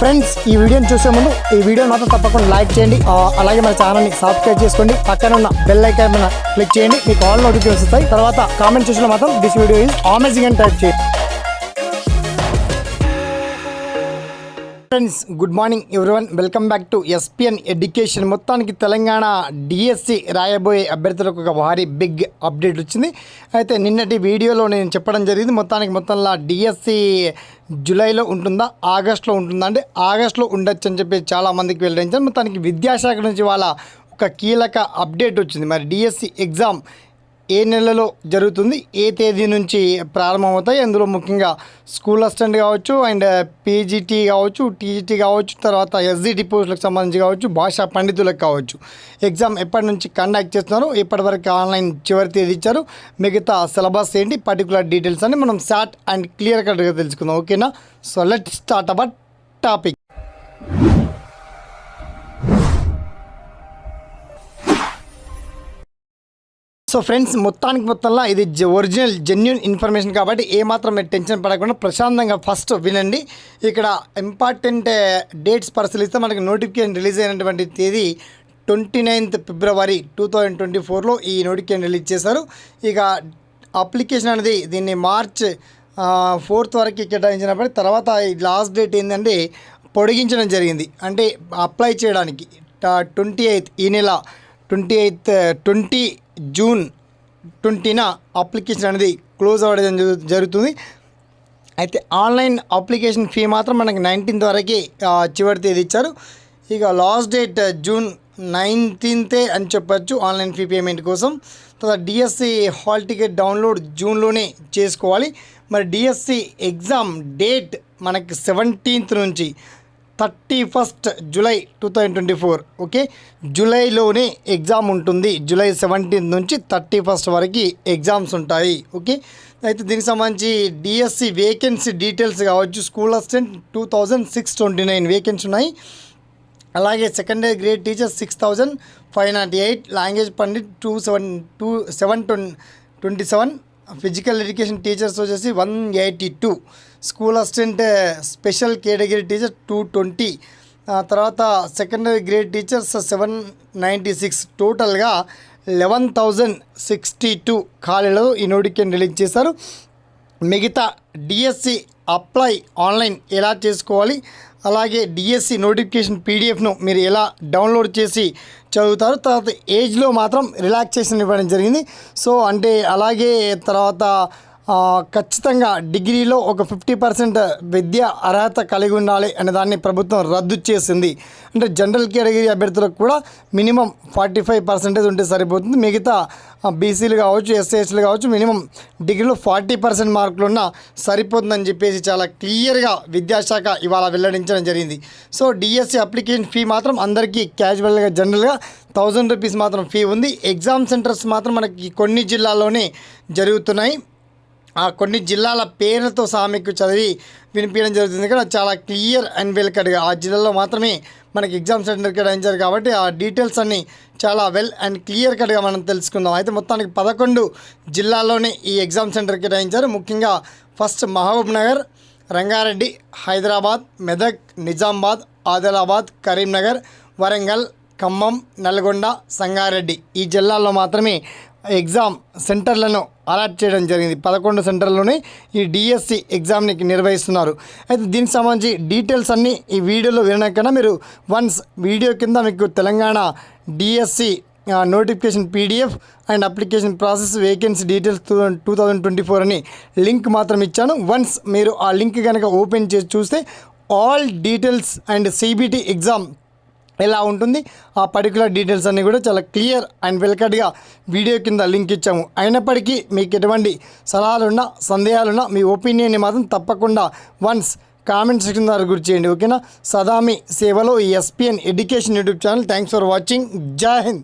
Friends ఈ వీడియోని చూసే ముందు ఈ వీడియో మాత్రం తప్పకుండా లైక్ చేయండి. అలాగే మన ఛానల్ని సబ్స్క్రైబ్ చేసుకోండి. పక్కన ఉన్న బెల్ ఐకాన్ క్లిక్ చేయండి. మీకు ఆల్ నోటిఫికేషన్ వస్తాయి. తర్వాత కామెంట్ చూసిన మాత్రం దిస్ వీడియో ఈజ్ అమేజింగ్ అని టైప్ చేయండి. Friends good morning everyone welcome back to SPN education మొత్తానికి తెలంగాణ డిఎస్సి రాయబోయే అభ్యర్థులకు ఒక భారీ బిగ్ అప్డేట్ వచ్చింది. అయితే నిన్నటి వీడియోలో నేను చెప్పడం జరిగింది. మొత్తానికి మొత్తంలో డిఎస్సి జూలైలో ఉంటుందా ఆగస్ట్లో ఉంటుందా అంటే ఆగస్ట్లో ఉండొచ్చు అని చెప్పి చాలామందికి వెల్లడించారు. మొత్తానికి విద్యాశాఖ నుంచి వాళ్ళ ఒక కీలక అప్డేట్ వచ్చింది. మరి డిఎస్సి ఎగ్జామ్ ఏ నెలలో జరుగుతుంది? ఏ తేదీ నుంచి ప్రారంభమవుతాయి? అందులో ముఖ్యంగా స్కూల్ అసిస్టెంట్ కావచ్చు అండ్ పీజీటీ కావచ్చు టీజీటీ కావచ్చు తర్వాత ఎస్జిటి పోస్టులకు సంబంధించి కావచ్చు భాషా పండితులకు కావచ్చు. ఎగ్జామ్ ఎప్పటి నుంచి కండక్ట్ చేస్తున్నారు? ఇప్పటివరకు ఆన్లైన్ చివరి తేదీ ఇచ్చారు? మిగతా సిలబస్ ఏంటి? పర్టికులర్ డీటెయిల్స్ అని మనం షార్ట్ అండ్ క్లియర్ కట్గా తెలుసుకుందాం. ఓకేనా? So let start about topic. So friends మొత్తానికి మొత్తంలో ఇది ఒరిజినల్ జెన్యున్ ఇన్ఫర్మేషన్ కాబట్టి ఏమాత్రం మీరు టెన్షన్ పడకుండా ప్రశాంతంగా ఫస్ట్ వినండి. ఇక్కడ ఇంపార్టెంట్ డేట్స్ పరిశీలిస్తే మనకి నోటిఫికేషన్ రిలీజ్ అయినటువంటి తేదీ twenty ninth February two thousand twenty ఫోర్లో ఈ నోటిఫికేషన్ రిలీజ్ చేశారు. ఇక అప్లికేషన్ అనేది దీన్ని మార్చ్ ఫోర్త్ వరకు కేటాయించినప్పటికీ తర్వాత లాస్ట్ డేట్ ఏంటంటే పొడిగించడం జరిగింది. అంటే అప్లై చేయడానికి ట్వంటీ ఎయిత్ ఈ నెల ట్వంటీ ఎయిత్ ట్వంటీ జూన్ ట్వంటీన అప్లికేషన్ అనేది క్లోజ్ అవ్వడం జరుగుతుంది. అయితే ఆన్లైన్ అప్లికేషన్ ఫీ మాత్రం మనకి నైన్టీన్త్ వరకే చివరి తేదీ ఇచ్చారు. ఇక లాస్ట్ డేట్ జూన్ నైన్టీన్తే అని చెప్పచ్చు ఆన్లైన్ ఫీ పేమెంట్ కోసం. తర్వాత డిఎస్సి హాల్ టికెట్ డౌన్లోడ్ జూన్లోనే చేసుకోవాలి. మరి డిఎస్సి ఎగ్జామ్ డేట్ మనకి సెవెంటీన్త్ నుంచి thirty first July two thousand twenty four okay? జూలైలోనే exam ఉంటుంది. జూలై సెవెంటీన్త్ నుంచి థర్టీ ఫస్ట్ వరకు ఎగ్జామ్స్ ఉంటాయి ఓకే? అయితే దీనికి సంబంధించి డిఎస్సి వేకెన్సీ డీటెయిల్స్ కావచ్చు. School assistant two thousand six twenty nine vacancy ఉన్నాయి. అలాగే secondary grade teacher six thousand five nought eight. Language pandit two seven two seven twenty seven. Physical education teachers వచ్చేసి one eighty two. School assistant special category teacher two twenty. తర్వాత secondary grade teachers seven ninety six. టోటల్గా eleven thousand sixty two ఖాళీలో ఈ notification release చేశారు. మిగతా DSC apply online ఎలా చేసుకోవాలి? అలాగే డిఎస్సి నోటిఫికేషన్ పీడిఎఫ్ను మీరు ఎలా డౌన్లోడ్ చేసి చదువుతారు తర్వాత ఏజ్లో మాత్రం రిలాక్సేషన్ ఇవ్వడం జరిగింది. సో అంటే అలాగే తర్వాత ఖచ్చితంగా డిగ్రీలో ఒక ఫిఫ్టీ పర్సెంట్ విద్య అర్హత కలిగి ఉండాలి అనే దాన్ని ప్రభుత్వం రద్దు చేసింది. అంటే జనరల్ కేటగిరీ అభ్యర్థులకు కూడా మినిమం ఫార్టీ ఫైవ్ పర్సెంటేజ్ ఉంటే సరిపోతుంది. మిగతా బీసీలు కావచ్చు ఎస్సీఎస్లు కావచ్చు మినిమం డిగ్రీలో ఫార్టీ పర్సెంట్ మార్కులు ఉన్నా సరిపోతుందని చెప్పేసి చాలా క్లియర్గా విద్యాశాఖ ఇవాళ వెల్లడించడం జరిగింది. సో డిఎస్సి అప్లికేషన్ ఫీ మాత్రం అందరికీ క్యాజువల్గా జనరల్గా థౌజండ్ రూపీస్ మాత్రం ఫీ ఉంది. ఎగ్జామ్ సెంటర్స్ మాత్రం మనకి కొన్ని జిల్లాల్లోనే జరుగుతున్నాయి. కొన్ని జిల్లాల పేర్లతో సహా మీకు చదివి వినిపించడం జరుగుతుంది. ఇక్కడ చాలా క్లియర్ అండ్ వెల్ కట్గా ఆ జిల్లాలో మాత్రమే మనకి ఎగ్జామ్ సెంటర్ కేటాయించారు కాబట్టి ఆ డీటెయిల్స్ అన్నీ చాలా వెల్ అండ్ క్లియర్ కట్గా మనం తెలుసుకుందాం. అయితే మొత్తానికి పదకొండు జిల్లాల్లోనే ఈ ఎగ్జామ్ సెంటర్ కేటాయించారు. ముఖ్యంగా ఫస్ట్ మహబూబ్ నగర్ రంగారెడ్డి హైదరాబాద్ మెదక్ నిజామాబాద్ ఆదిలాబాద్ కరీంనగర్ వరంగల్ ఖమ్మం నల్గొండ సంగారెడ్డి ఈ జిల్లాల్లో మాత్రమే ఎగ్జామ్ సెంటర్లను అలాట్ చేయడం జరిగింది. పదకొండు సెంటర్లోనే ఈ డిఎస్సి ఎగ్జామ్ని నిర్వహిస్తున్నారు. అయితే దీనికి సంబంధించి డీటెయిల్స్ అన్నీ ఈ వీడియోలో వినకన్నా మీరు వన్స్ వీడియో కింద మీకు Telangana DSC notification PDF and application process vacancy details two two thousand twenty four అని లింక్ మాత్రం ఇచ్చాను. వన్స్ మీరు ఆ లింక్ కనుక ఓపెన్ చేసి చూస్తే all details and CBT exam ఎలా ఉంటుంది? ఆ పర్టికులర్ డీటెయిల్స్ అన్నీ కూడా చాలా క్లియర్ అండ్ వెల్కట్గా వీడియో కింద లింక్ ఇచ్చాము. అయినప్పటికీ మీకు ఎటువంటి సలహాలున్నా సందేహాలున్నా మీ ఒపీనియన్ని మాత్రం తప్పకుండా వన్స్ కామెంట్ సెక్షన్ ద్వారా గుర్తు చేయండి ఓకేనా సదామి సేవలో ఈ SPN education YouTube channel thanks for watching జై హింద్